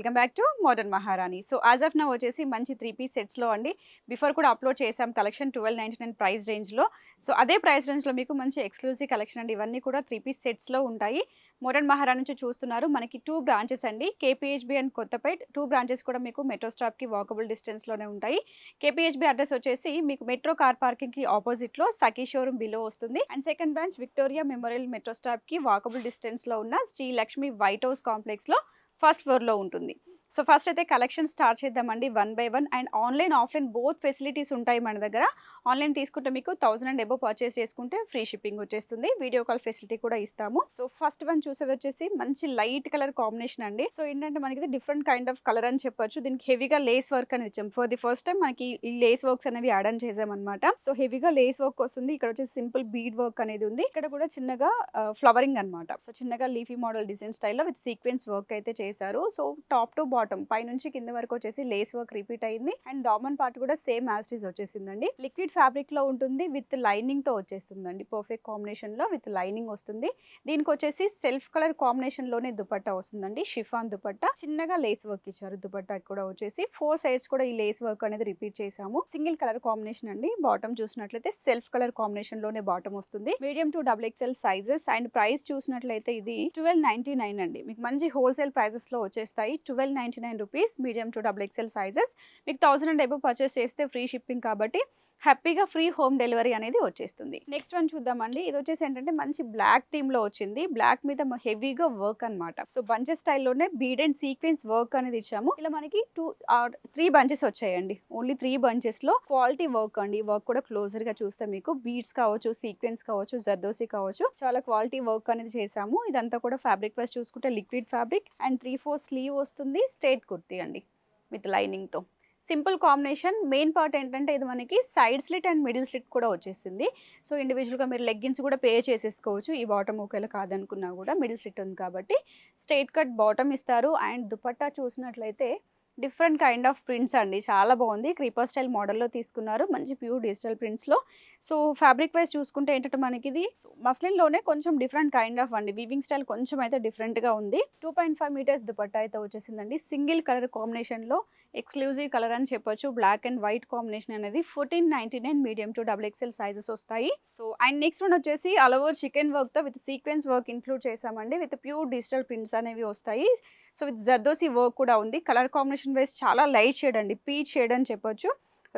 Welcome back to modern Maharani. So as of నా వచ్చేసి మంచి త్రీ పీస్ సెట్స్లో అండి. బిఫోర్ కూడా అప్లోడ్ చేసాం collection twelve ninety nine price రేంజ్లో. సో అదే ప్రైస్ రేంజ్లో మీకు మంచి ఎక్స్క్లూజివ్ కలెక్షన్ అండి. ఇవన్నీ కూడా త్రీ పీస్ సెట్స్లో ఉంటాయి. మోడర్న్ మహారాణి నుంచి చూస్తున్నారు. మనకి టూ బ్రాంచెస్ అండి. K P H B and Kothapet. Two branches కూడా మీకు మెట్రో స్టాప్కి వాకబుల్ డిస్టెన్స్లోనే ఉంటాయి. కేపీహెచ్బి అడ్రస్ వచ్చేసి మీకు మెట్రో కార్ పార్కింగ్కి ఆపోజిట్లో సఖీ షోరూమ్ బిలో వస్తుంది. And second branch Victoria Memorial metro స్టాప్కి walkable డిస్టెన్స్లో ఉన్న శ్రీ లక్ష్మి వైట్ హౌస్ కాంప్లెక్స్లో ఫస్ట్ ఫ్లోర్లో ఉంటుంది. సో ఫస్ట్ అయితే కలెక్షన్ స్టార్ట్ చేద్దామండి one by one. And online offline both facilities ఉంటాయి మన దగ్గర. ఆన్లైన్ తీసుకుంటే మీకు థౌసండ్ అండ్ ఎబో పర్చేస్ చేసుకుంటే ఫ్రీ షిప్పింగ్ వచ్చేస్తుంది. వీడియో కాల్ ఫెసిలిటీ కూడా ఇస్తాము. సో ఫస్ట్ వన్ చూసేది వచ్చేసి మంచి లైట్ కలర్ కాంబినేషన్ అండి. సో ఏంటంటే మనకి డిఫరెంట్ కైండ్ ఆఫ్ కలర్ అని చెప్పొచ్చు. దీనికి హెవీగా లేస్ వర్క్ అనేది ఇచ్చాం. ఫర్ ది ఫస్ట్ టైం మనకి ఈ లేస్ వర్క్స్ అనేవి యాడ్ అని చేసామన్నమాట సో హెవీగా లేస్ వర్క్ వస్తుంది. ఇక్కడ వచ్చేసి సింపుల్ బీడ్ వర్క్ అనేది ఉంది. ఇక్కడ కూడా చిన్నగా uh, ఫ్లవరింగ్ అన్నమాట. సో చిన్నగా లీఫీ మోడల్ డిజైన్ స్టైల్లో విత్ సీక్వెన్స్ వర్క్ అయితే చేశారు సో టాప్ టు బాటమ్ పై నుంచి కింద వరకు వచ్చేసి లేస్ వర్క్ రిపీట్ అయింది. అండ్ డామన్ పార్ట్ కూడా సేమ్ యాస్టీస్ వచ్చేసిందండి. లిక్విడ్ ఫ్యాబ్రిక్లో ఉంటుంది విత్ లైనింగ్తో వచ్చేస్తుందండి. పర్ఫెక్ట్ కాంబినేషన్లో విత్ లైనింగ్ వస్తుంది. దీనికి వచ్చేసి సెల్ఫ్ కలర్ కాంబినేషన్లోనే దుపట్టా వస్తుందండి. షిఫాన్ దుపట్టా. చిన్నగా లేస్ వర్క్ ఇచ్చారు. దుపట్టా కూడా వచ్చేసి ఫోర్ సైడ్స్ కూడా ఈ లేస్ వర్క్ అనేది రిపీట్ చేసాము సింగిల్ కలర్ కాంబినేషన్ అండి. బాటమ్ చూసినట్లయితే సెల్ఫ్ కలర్ కాంబినేషన్లోనే బాటమ్ వస్తుంది. Medium to double X L sizes and price చూసినట్లయితే ఇది ట్వెల్వ్ నైన్టీ నైన్ అండి. మీకు మంచి హోల్సేల్ ప్రైజెస్ లో వచ్చేస్తాయి. Twelve ninety nine rupees medium to double X L sizes మీకు థౌసండ్ అండ్ ఎబో పర్చేస్ చేస్తే ఫ్రీ షిప్పింగ్ కాబట్టి హ్యాపీగా ఫ్రీ హోమ్ డెలివరీ అనేది వచ్చేస్తుంది. నెక్స్ట్ వన్ చూద్దామండి. ఇది వచ్చేసి ఏంటంటే మంచి బ్లాక్ థీమ్లో వచ్చింది. బ్లాక్ మీద హెవీగా వర్క్ అన్నమాట. సో బంచెస్ స్టైల్లోనే బీడ్ అండ్ సీక్వెన్స్ వర్క్ అనేది ఇచ్చాము. ఇలా మనకి టూ ఆర్ త్రీ బంచెస్ వచ్చాయండి. ఓన్లీ త్రీ బంచెస్లో క్వాలిటీ వర్క్ అండి. వర్క్ కూడా క్లోజర్గా చూస్తే మీకు బీడ్స్ కావచ్చు సీక్వెన్స్ కావచ్చు జర్దోసి కావచ్చు. చాలా క్వాలిటీ వర్క్ అనేది చేసాము ఇదంతా కూడా ఫ్యాబ్రిక్ వైజ్ చూసుకుంటే liquid fabric and three four sleeve వస్తుంది స్ట్రేట్ కుర్తీ అండి with లైనింగ్తో. Simple combination. Main part ఏంటంటే ఇది మనకి side slit and middle slit కూడా వచ్చేసింది. సో ఇండివిజువల్గా మీరు లెగ్గిన్స్ కూడా పే చేసేసుకోవచ్చు. ఈ బాటమ్ ఒకవేళ కాదనుకున్నా కూడా మిడిల్ స్లిట్ ఉంది కాబట్టి. స్ట్రైట్ కట్ బాటమ్ ఇస్తారు. అండ్ దుపట్టా చూసినట్లయితే డిఫరెంట్ కైండ్ ఆఫ్ ప్రింట్స్ అండి. చాలా బాగుంది. క్రీపర్ స్టైల్ మోడల్లో తీసుకున్నారు. మంచి ప్యూర్ డిజిటల్ ప్రింట్స్లో. సో ఫ్యాబ్రిక్ వైజ్ చూసుకుంటే ఏంటంటే మనకి ఇది మస్లిన్లోనే కొంచెం డిఫరెంట్ కైండ్ ఆఫ్ అండి. వీవింగ్ స్టైల్ కొంచెం అయితే డిఫరెంట్గా ఉంది. Two point five metres dupatta అయితే వచ్చేసిందండి. సింగిల్ కలర్ కాంబినేషన్లో ఎక్స్క్లూజివ్ కలర్ అని చెప్పొచ్చు. బ్లాక్ అండ్ వైట్ కాంబినేషన్ అనేది fourteen ninety nine medium to double X L sizes వస్తాయి. సో అండ్ నెక్స్ట్ వన్ వచ్చేసి ఆల్ ఓవర్ చికెన్ వర్క్తో విత్ సీక్వెన్స్ వర్క్ ఇంక్లూడ్ చేసామండి విత్ ప్యూర్ డిజిటల్ ప్రింట్స్ అనేవి వస్తాయి. సో విత్ జర్దోసి వర్క్ కూడా ఉంది. కలర్ కాంబినేషన్ వైజ్ చాలా లైట్ షేడ్ అండి. పీచ్ షేడ్ అని చెప్పొచ్చు.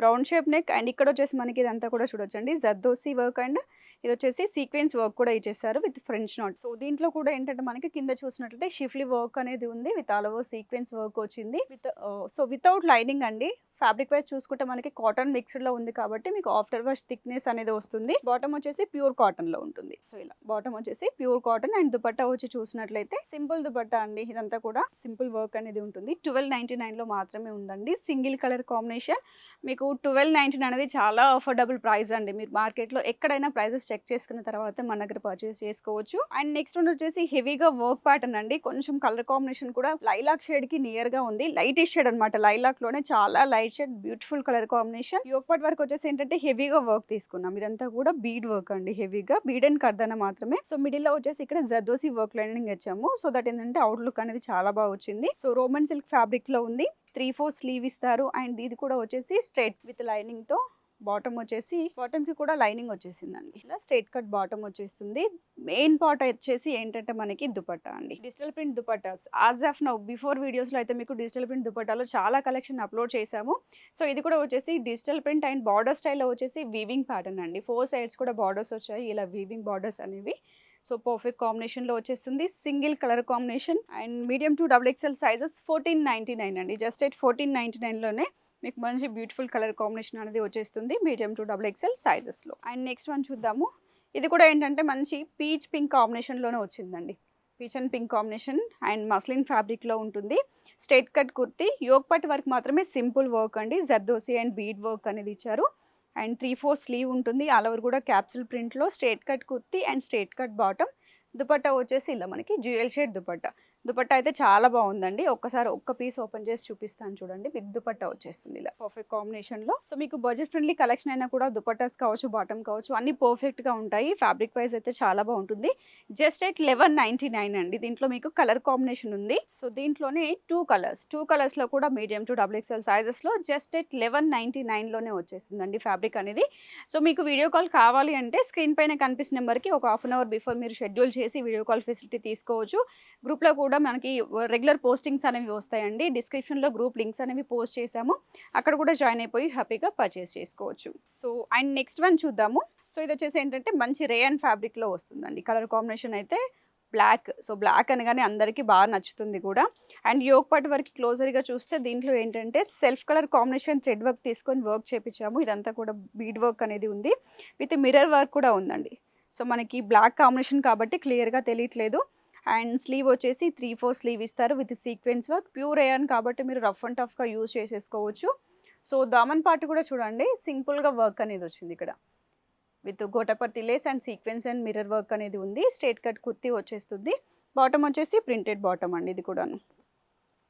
రౌండ్ షేప్ నెక్ అండ్ ఇక్కడ వచ్చేసి మనకి ఇదంతా కూడా చూడొచ్చండి. జర్దోసి వర్క్ అండ్ ఇది వచ్చేసి సీక్వెన్స్ వర్క్ కూడా ఇచ్చేసారు విత్ ఫ్రెంచ్ నాట్. సో దీంట్లో కూడా ఏంటంటే మనకి కింద చూసినట్లయితే షిఫ్లీ వర్క్ అనేది ఉంది with all over sequence work వచ్చింది. విత్ సో వితౌట్ లైనింగ్ అండి. ఫ్యాబ్రిక్ వైజ్ చూసుకుంటే మనకి కాటన్ మిక్స్డ్లో ఉంది కాబట్టి మీకు ఆఫ్టర్ వాష్ థిక్నెస్ అనేది వస్తుంది. బాటమ్ వచ్చేసి ప్యూర్ కాటన్లో ఉంటుంది. సో ఇలా బాటమ్ వచ్చేసి ప్యూర్ కాటన్ అండ్ దుపట్టా వచ్చి చూసినట్లయితే సింపుల్ దుపట్టా అండి. ఇదంతా కూడా సింపుల్ వర్క్ అనేది ఉంటుంది. ట్వెల్వ్ నైన్టీ నైన్లో మాత్రమే ఉందండి. సింగిల్ కలర్ కాంబినేషన్ మీకు ట్వెల్వ్ నైన్టీన్ అనేది చాలా అఫోర్డబుల్ ప్రైస్ అండి. మీరు మార్కెట్లో ఎక్కడైనా ప్రైజెస్ చెక్ చేసుకున్న తర్వాత మన దగ్గర పర్చేస్ చేసుకోవచ్చు. అండ్ నెక్స్ట్ వన్ వచ్చేసి హెవీగా వర్క్ ప్యాటర్న్ అండి. కొంచెం కలర్ కాంబినేషన్ కూడా లైలాక్ షేడ్కి నియర్గా ఉంది. లైట్ షేడ్ అనమాట లైలాక్లోనే చాలా light shade beautiful colour combination యోగపాట్ work వచ్చేసి ఏంటంటే హెవీగా వర్క్ తీసుకున్నాం. ఇదంతా కూడా బీడ్ వర్క్ అండి హెవీగా బీడ్ అండ్ కర్దన మాత్రమే. సో మిడిల్లో వచ్చేసి ఇక్కడ జర్దోసి వర్క్ లైనింగ్ ఇచ్చాము. సో దట్ ఏంటంటే అవుట్లుక్ అనేది చాలా బాగా వచ్చింది. సో రోమన్ సిల్క్ ఫ్యాబ్రిక్లో ఉంది. త్రీ ఫోర్ స్లీవ్ ఇస్తారు. అండ్ ఇది కూడా వచ్చేసి స్ట్రైట్ విత్ లైనింగ్తో బాటమ్ వచ్చేసి బాటమ్కి కూడా లైనింగ్ వచ్చేసిందండి. ఇలా స్ట్రైట్ కట్ బాటమ్ వచ్చేస్తుంది. మెయిన్ పార్ట్ వచ్చేసి ఏంటంటే మనకి దుపట్టా అండి. Digital print dupattas. As of now before వీడియోస్లో అయితే మీకు డిజిటల్ ప్రింట్ దుపట్టాలో చాలా కలెక్షన్ అప్లోడ్ చేశాము. సో ఇది కూడా వచ్చేసి డిజిటల్ ప్రింట్ అండ్ బార్డర్ స్టైల్లో వచ్చేసి వీవింగ్ ప్యాటర్న్ అండి. ఫోర్ సైడ్స్ కూడా బార్డర్స్ వచ్చాయి. ఇలా వీవింగ్ బార్డర్స్ అనేవి. సో పర్ఫెక్ట్ కాంబినేషన్లో వచ్చేస్తుంది. Single colour combination and medium to double XL sizes fourteen ninety nine అండి. జస్ట్ ఎయిట్ ఫోర్టీన్ నైంటీ నైన్లోనే మీకు మంచి బ్యూటిఫుల్ కలర్ కాంబినేషన్ అనేది వచ్చేస్తుంది మీడియం టు డబుల్ ఎక్స్ఎల్ సైజెస్లో అండ్ నెక్స్ట్ వన్ చూద్దాము. ఇది కూడా ఏంటంటే మంచి పీచ్ పింక్ కాంబినేషన్లోనే వచ్చిందండి. Peach and pink combination and muslin ఫ్యాబ్రిక్లో ఉంటుంది. Straight cut kurti yoke work మాత్రమే సింపుల్ వర్క్ అండి. జర్దోసి అండ్ బీడ్ వర్క్ అనేది ఇచ్చారు. అండ్ త్రీ ఫోర్ స్లీవ్ ఉంటుంది. ఆల్ ఓవర్ కూడా క్యాప్సూల్ ప్రింట్లో straight cut kurti and straight cut bottom dupatta వచ్చేసి ఇలా మనకి జ్యువెల్ షేడ్ దుపట్టా. దుపట్టా అయితే చాలా బాగుందండి. ఒక్కసారి ఒక్క పీస్ ఓపెన్ చేసి చూపిస్తాను చూడండి. బిగ్ దుపట్టా వచ్చేస్తుంది ఇలా. పర్ఫెక్ట్ కాంబినేషన్లో సో మీకు బడ్జెట్ ఫ్రెండ్లీ కలెక్షన్ అయినా కూడా దుపట్టాస్ కావచ్చు బాటమ్ కావచ్చు అన్ని పర్ఫెక్ట్గా ఉంటాయి. ఫ్యాబ్రిక్ వైజ్ అయితే చాలా బాగుంటుంది. Just at eleven ninety nine అండి. దీంట్లో మీకు కలర్ కాంబినేషన్ ఉంది. సో దీంట్లోనే టూ కలర్స్ టూ కలర్స్లో కూడా medium to double X L సైజెస్లో just at eleven ninety నైన్లోనే వచ్చేస్తుందండి ఫ్యాబ్రిక్ అనేది. సో మీకు వీడియో కాల్ కావాలి అంటే స్క్రీన్ పైన కనిపిస్తున్న నెంబర్కి ఒక హాఫ్ అన్ అవర్ బిఫోర్ మీరు షెడ్యూల్ చేసి వీడియో కాల్ ఫెసిలిటీ తీసుకోవచ్చు. గ్రూప్లో కూడా మనకి రెగ్యులర్ పోస్టింగ్స్ అనేవి వస్తాయండి. డిస్క్రిప్షన్లో గ్రూప్ లింక్స్ అనేవి పోస్ట్ చేశాము. అక్కడ కూడా జాయిన్ అయిపోయి హ్యాపీగా పర్చేస్ చేసుకోవచ్చు. సో అండ్ నెక్స్ట్ వన్ చూద్దాము. సో ఇది వచ్చేసి ఏంటంటే మంచి రే అండ్ ఫ్యాబ్రిక్లో వస్తుందండి. కలర్ కాంబినేషన్ అయితే బ్లాక్ సో బ్లాక్ అనగానే అందరికీ బాగా నచ్చుతుంది కూడా. అండ్ యోగ్ పార్ట్ వరకు క్లోజర్గా చూస్తే దీంట్లో ఏంటంటే self colour combination thread work తీసుకొని వర్క్ చేపించాము. ఇదంతా కూడా బీడ్ వర్క్ అనేది ఉంది. విత్ మిర్రర్ వర్క్ కూడా ఉందండి. సో మనకి బ్లాక్ కాంబినేషన్ కాబట్టి క్లియర్గా తెలియట్లేదు. అండ్ స్లీవ్ వచ్చేసి త్రీ ఫోర్ స్లీవ్ ఇస్తారు విత్ సీక్వెన్స్ వర్క్. ప్యూర్ అయ్యాన్ కాబట్టి మీరు రఫ్ అండ్ టఫ్గా యూజ్ చేసేసుకోవచ్చు. సో దామన్ పార్ట్ కూడా చూడండి. సింపుల్గా వర్క్ అనేది వచ్చింది ఇక్కడ. With గోటపర్తి lace and sequence and mirror work అనేది ఉంది. స్ట్రేట్ కట్ కుర్తీ వచ్చేస్తుంది. బాటమ్ వచ్చేసి ప్రింటెడ్ బాటమ్ అండి ఇది కూడాను.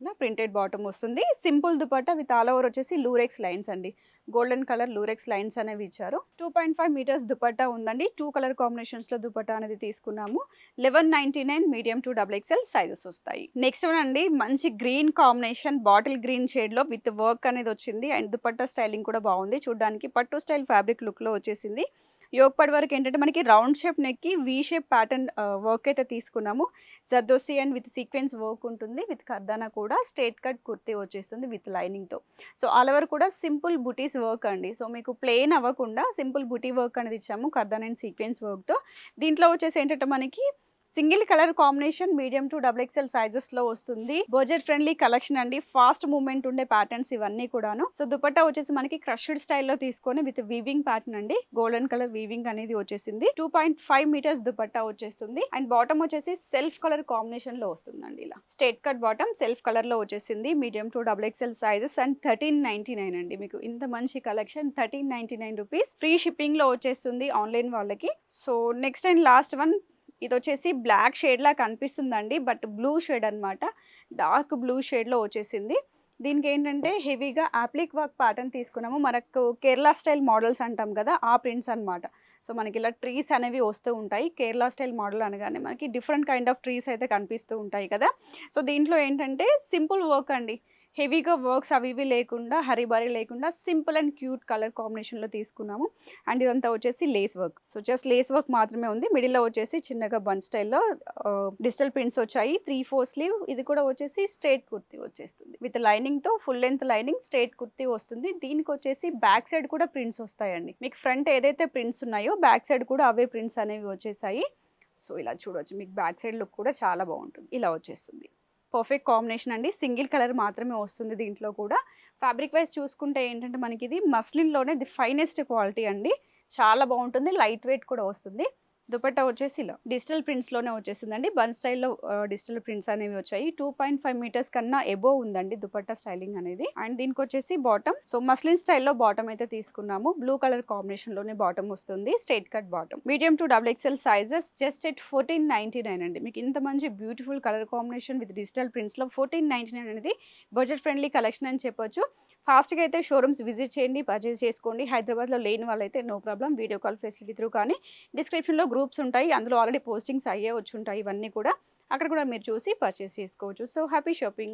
ఇలా ప్రింటెడ్ బాటమ్ వస్తుంది. Simple dupatta with all over వచ్చేసి లూరెక్స్ లైన్స్ అండి. గోల్డెన్ కలర్ లూరెక్స్ లైన్స్ అనేవి ఇచ్చారు. Two point five metres dupatta ఉందండి. టూ కలర్ కాంబినేషన్స్లో దుపట్టా అనేది తీసుకున్నాము. Eleven ninety nine medium to double X L sizes వస్తాయి. నెక్స్ట్ వన్ అండి మంచి గ్రీన్ కాంబినేషన్ బాటిల్ గ్రీన్ షేడ్లో విత్ వర్క్ అనేది వచ్చింది. అండ్ దుపట్టా స్టైలింగ్ కూడా బాగుంది. చూడడానికి పట్టు స్టైల్ ఫ్యాబ్రిక్ లుక్లో వచ్చేసింది. యోగపడి వరకు ఏంటంటే మనకి రౌండ్ షేప్ నెక్కి వీ షేప్ ప్యాటర్న్ వర్క్ అయితే తీసుకున్నాము. Zardozi and with sequence work ఉంటుంది. విత్ కర్దానా కూడా స్ట్రేట్ కట్ కుర్తీ వచ్చేస్తుంది విత్ లైనింగ్తో. సో ఆల్ ఓవర్ కూడా సింపుల్ బుటీస్ వర్క్ అండి. సో మీకు ప్లెయిన్ అవ్వకుండా సింపుల్ బుటీ వర్క్ అనేది ఇచ్చాము కర్దన్ అండ్ సీక్వెన్స్ వర్క్తో. దీంట్లో వచ్చేసి ఏంటంటే మనకి single colour combination medium to double XL సైజెస్లో వస్తుంది. బడ్జెట్ ఫ్రెండ్లీ కలెక్షన్ అండి. ఫాస్ట్ మూవ్మెంట్ ఉండే ప్యాటర్న్స్ ఇవన్నీ కూడాను. సో దుపట్టా వచ్చేసి మనకి క్రష్డ్ స్టైల్లో తీసుకొని విత్ వీవింగ్ ప్యాటర్న్ అండి. గోల్డెన్ కలర్ వీవింగ్ అనేది వచ్చేసింది. Two point five metres dupatta వచ్చేస్తుంది. అండ్ బాటమ్ వచ్చేసి సెల్ఫ్ కలర్ కాంబినేషన్లో వస్తుందండి ఇలా. స్టేట్ కట్ బాటమ్ సెల్ఫ్ కలర్లో వచ్చేసింది. Medium to double XL sizes and thirteen ninety nine అండి మీకు. ఇంత మంచి collection thirteen ninety nine rupees free షిప్పింగ్లో వచ్చేస్తుంది ఆన్లైన్ వాళ్ళకి. So next and last one ఇది వచ్చేసి బ్లాక్ షేడ్లా కనిపిస్తుందండి బట్ బ్లూ షేడ్ అనమాట డార్క్ బ్లూ షేడ్లో వచ్చేసింది. దీనికి ఏంటంటే హెవీగా ఆప్లిక్ వర్క్ ప్యాటర్న్ తీసుకున్నాము. మనకు కేరళ స్టైల్ మోడల్స్ అంటాం కదా ఆ ప్రింట్స్ అనమాట సో మనకి ఇలా ట్రీస్ అనేవి వస్తూ ఉంటాయి. కేరళ స్టైల్ మోడల్ అనగానే మనకి డిఫరెంట్ కైండ్ ఆఫ్ ట్రీస్ అయితే కనిపిస్తూ ఉంటాయి కదా. సో దీంట్లో ఏంటంటే సింపుల్ వర్క్ అండి. హెవీగా వర్క్స్ అవి ఇవి లేకుండా హరిబరి లేకుండా సింపుల్ అండ్ క్యూట్ కలర్ కాంబినేషన్లో తీసుకున్నాము. అండ్ ఇదంతా వచ్చేసి lace work. So just lace work మాత్రమే ఉంది. మిడిల్లో వచ్చేసి చిన్నగా బన్ స్టైల్లో డిజిటల్ ప్రింట్స్ వచ్చాయి. Three four sleeve. ఇది కూడా వచ్చేసి స్ట్రేట్ కుర్తీ వచ్చేస్తుంది. With లైనింగ్తో full length lining straight kurti వస్తుంది. దీనికి వచ్చేసి బ్యాక్ సైడ్ కూడా ప్రింట్స్ వస్తాయండి. మీకు ఫ్రంట్ ఏదైతే ప్రింట్స్ ఉన్నాయో బ్యాక్ సైడ్ కూడా అవే ప్రింట్స్ అనేవి వచ్చేసాయి. సో ఇలా చూడవచ్చు మీకు బ్యాక్ సైడ్ లుక్ కూడా చాలా బాగుంటుంది. ఇలా వచ్చేస్తుంది. పర్ఫెక్ట్ కాంబినేషన్ అండి. సింగిల్ కలర్ మాత్రమే వస్తుంది దీంట్లో కూడా. ఫ్యాబ్రిక్ వైజ్ చూసుకుంటే ఏంటంటే మనకి ఇది మస్లిన్లోనే ది ఫైనెస్ట్ క్వాలిటీ అండి. చాలా బాగుంటుంది. లైట్ వెయిట్ కూడా వస్తుంది. దుపట్టా వచ్చేసి ఇలా. డిజిటల్ ప్రింట్స్లోనే వచ్చేసిందండి. బన్ స్టైల్లో డిజిటల్ ప్రింట్స్ అనేవి వచ్చాయి. టూ పాయింట్ ఫైవ్ మీటర్స్ కన్నా ఎబో ఉందండి దుపట్టా స్టైలింగ్ అనేది. అండ్ దీనికి వచ్చేసి బాటమ్. సో మస్లిన్ స్టైల్లో బాటమ్ అయితే తీసుకున్నాము. బ్లూ కలర్ కాంబినేషన్లోనే బాటమ్ వస్తుంది. Straight cut bottom. Medium to double XL sizes. Just at fourteen ninety nine అండి. మీకు ఇంత మంచి beautiful colour combination with digital ప్రింట్స్లో ఫోర్టీన్ నైన్టీ నైన్ అనేది బడ్జెట్ ఫ్రెండ్లీ కలెక్షన్ అని చెప్పొచ్చు. ఫాస్ట్గా అయితే షోరూమ్స్ విజిట్ చేయండి పర్చేస్ చేసుకోండి. హైదరాబాద్లో లేని వాళ్ళైతే no problem video call facility through కానీ డిస్క్రిప్షన్లో గ్రూప్స్ ఉంటాయి అందులో ఆల్రెడీ పోస్టింగ్స్ అయ్యే వచ్చి ఉంటాయి ఇవన్నీ కూడా అక్కడ కూడా మీరు చూసి పర్చేస్ చేసుకోవచ్చు. So happy shopping